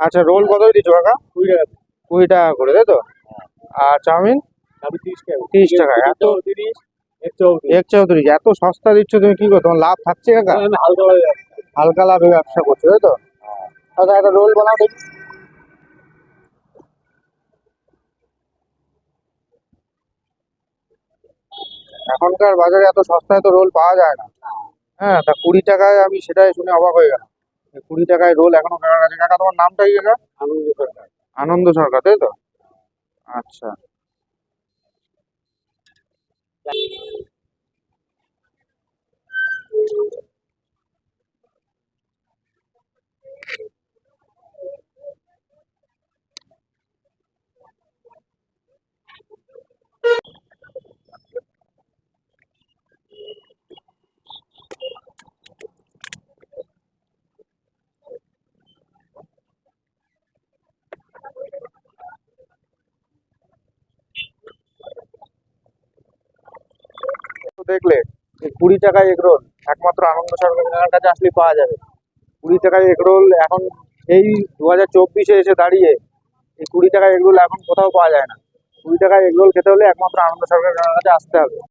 আচ্ছা রোল কত দিচ্ছ কাকা? কুড়ি টাকা। কুড়ি টাকা করে তাই তো? আর চাউমিন? তিরিশ টাকা। 30 টাকা, এত? এক চৌত্রিশ। এত সস্তা দিচ্ছ তুমি কি করো তোমার লাভ থাকছে কাকা? হালকা হালকা লাভে ব্যবসা করছ তাই তো? আচ্ছা একটা রোল বানাও দেখি। এখনকার বাজারে এত সস্তায় তো রোল পাওয়া যায় না। হ্যাঁ তা কুড়ি টাকায় আমি সেটাই শুনে অবাক হয়ে গেলাম। কুড়ি টাকায় রোল এখনও কাকার কাছে কাকা তোমার নামটা কি কাকা? আনন্দ সরকার। আনন্দ সরকার তাই তো? আচ্ছা তো দেখলে কুড়ি টাকায় এগরোল একমাত্র আনন্দ সরকারের কাছে আসলে পাওয়া যাবে। কুড়ি টাকায় এগরোল এখন এই দু হাজার চব্বিশে এসে দাঁড়িয়ে এই কুড়ি টাকায় এগ রোল এখন কোথাও পাওয়া যায় না। কুড়ি টাকায় এগরোল খেতে হলে একমাত্র আনন্দ সরকারের কাছে আসতে হবে।